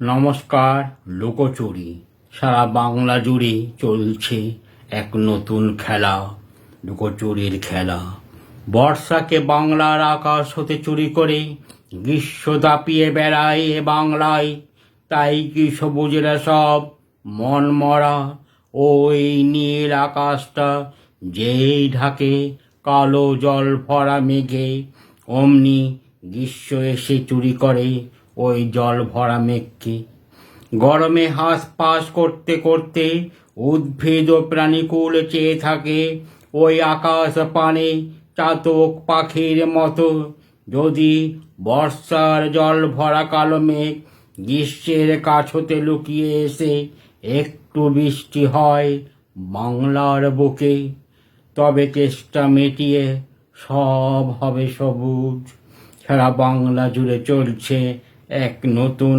নমস্কার, লুকোচুরি। সারা বাংলা জুড়ে চলছে এক নতুন খেলা, লুকোচুরির খেলা। বর্ষাকে বাংলার আকাশ হতে চুরি করে গ্রীষ্ম দাপিয়ে বেড়ায় এ বাংলায়। তাই কি সবুজেরা সব মন মরা? ওই নীল আকাশটা যেই ঢাকে কালো জল ভরা মেঘে, অমনি গ্রীষ্ম এসে চুরি করে ওই জল ভরা মেঘকে। গরমে হাঁস পাস করতে করতে উদ্ভিদ ও প্রাণীকুল চেয়ে থাকে ওই আকাশ পানে। চাতক পাখির মতো যদি বর্ষার জল ভরা কালো মেঘ গ্রীষ্মের কাছ হতে লুকিয়ে এসে একটু বৃষ্টি হয় বাংলার বুকে, তবে চেষ্টা মেটিয়ে সব হবে সবুজ। সারা বাংলা জুড়ে চলছে এক নতুন